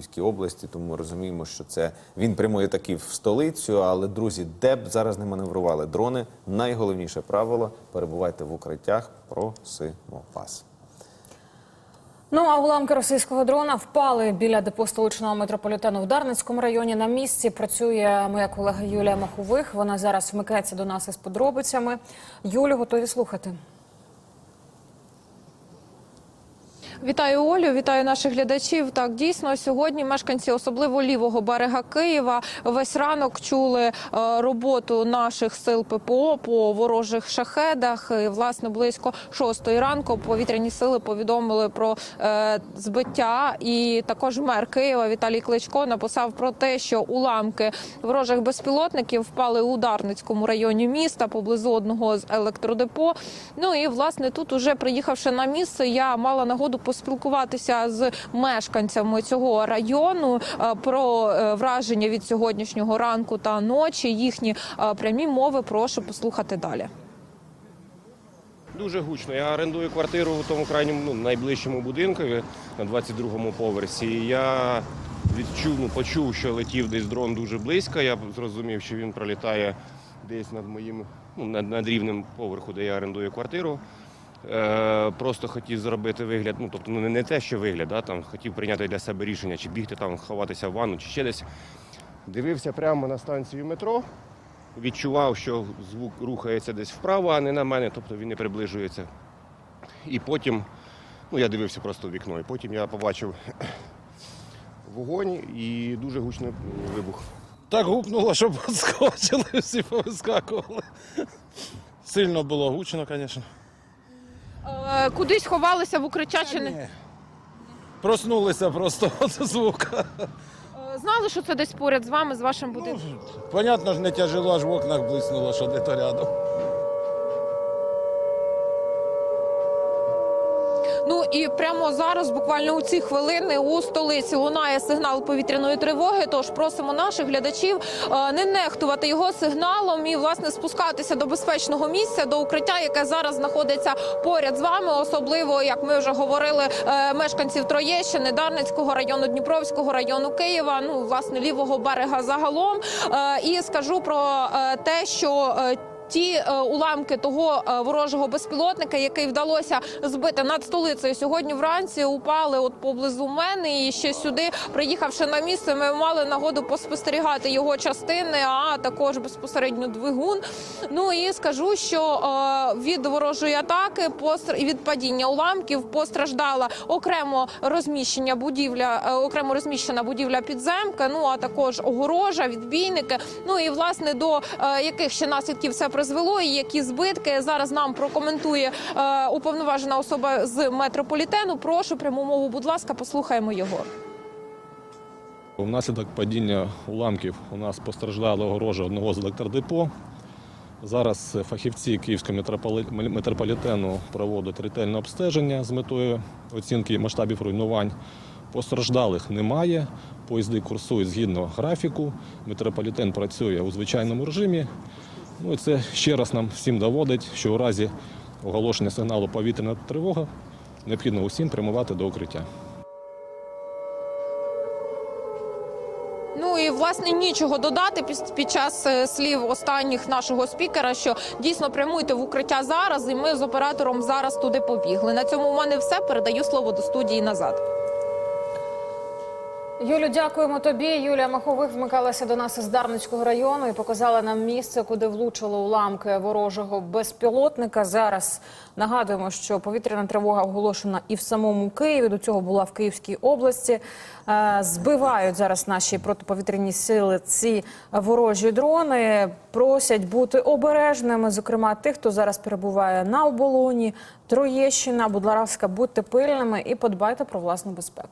Київській області, тому ми розуміємо, що це він прямує таки в столицю. Але друзі, де б зараз не маневрували дрони, найголовніше правило перебувайте в укриттях. Просимо вас. Ну а уламки російського дрона впали біля депо столичного метрополітену в Дарницькому районі. На місці працює моя колега Юлія Махових. Вона зараз вмикається до нас із подробицями. Юлю, готові слухати. Вітаю Олю, вітаю наших глядачів. Так дійсно сьогодні мешканці, особливо лівого берега Києва, весь ранок чули е, роботу наших сил ППО по ворожих шахедах. І, власне, близько шостої ранку повітряні сили повідомили про е, збиття. І також мер Києва Віталій Кличко написав про те, що уламки ворожих безпілотників впали у Дарницькому районі міста поблизу одного з електродепо. Ну і власне тут, уже приїхавши на місце, я мала нагоду поспілкуватися з мешканцями цього району е, про е, враження від сьогоднішнього ранку та ночі. Їхні е, прямі мови прошу послухати далі. Дуже гучно. Я орендую квартиру в тому крайньому ну, найближчому будинку на 22-му поверсі. І я відчув, ну, почув, що летів десь дрон дуже близько. Я зрозумів, що він пролітає десь над моїм ну, над, над рівнем поверху, де я орендую квартиру. Е, просто хотів зробити вигляд, ну тобто ну, не, те, що вигляд, да, там, хотів прийняти для себе рішення, чи бігти там, ховатися в ванну, чи ще десь. Дивився прямо на станцію метро, відчував, що звук рухається десь вправо, а не на мене, тобто він не приближується. І потім, ну я дивився просто в вікно, і потім я побачив вогонь і дуже гучний вибух. Так гупнуло, щоб відскочили, всі повискакували. Сильно було гучно, звісно. Е, Кудись ховалися в укриття чи не Проснулися просто від звука. Е, знали, що це десь поряд з вами, з вашим будинком? Понятно ж, не тяжело, аж в окнах блиснуло, що де-то рядом. І прямо зараз, буквально у ці хвилини, у столиці лунає сигнал повітряної тривоги. Тож просимо наших глядачів е, не нехтувати його сигналом і власне спускатися до безпечного місця, до укриття, яке зараз знаходиться поряд з вами. Особливо, як ми вже говорили, е, мешканців Троєщини, Дарницького району, Дніпровського району Києва. Ну власне лівого берега загалом. Е, І скажу про те, що Ті е, уламки того е, ворожого безпілотника, який вдалося збити над столицею сьогодні вранці, упали от поблизу мене. І ще сюди, приїхавши на місце, ми мали нагоду поспостерігати його частини, а також безпосередньо двигун. Ну і скажу, що е, від ворожої атаки від падіння уламків постраждала окремо розміщення будівля, окремо розміщена будівля підземка. Ну а також огорожа, відбійники. Ну і власне до яких ще наслідків це призвело, і які збитки зараз нам прокоментує е, уповноважена особа з метрополітену. Прошу пряму мову, будь ласка, послухаємо його. Внаслідок падіння уламків у нас постраждала огорожа одного з електродепо. Зараз фахівці Київського метрополітену проводять ретельне обстеження з метою оцінки масштабів руйнувань. Постраждалих немає, поїзди курсують згідно графіку. Метрополітен працює у звичайному режимі. Ну і це ще раз нам всім доводить, що у разі оголошення сигналу повітряна тривога необхідно усім прямувати до укриття. Ну і власне нічого додати під, час е, слів останніх нашого спікера, що дійсно прямуйте в укриття зараз, і ми з оператором зараз туди побігли. На цьому у мене все. Передаю слово до студії назад. Юлю, дякуємо тобі. Юлія Махових вмикалася до нас із Дарницького району і показала нам місце, куди влучило уламки ворожого безпілотника. Зараз нагадуємо, що повітряна тривога оголошена і в самому Києві. До цього була в Київській області. Е, Збивають зараз наші протиповітряні сили ці ворожі дрони. Просять бути обережними, зокрема тих, хто зараз перебуває на оболоні, Троєщина. Будь ласка, будьте пильними і подбайте про власну безпеку.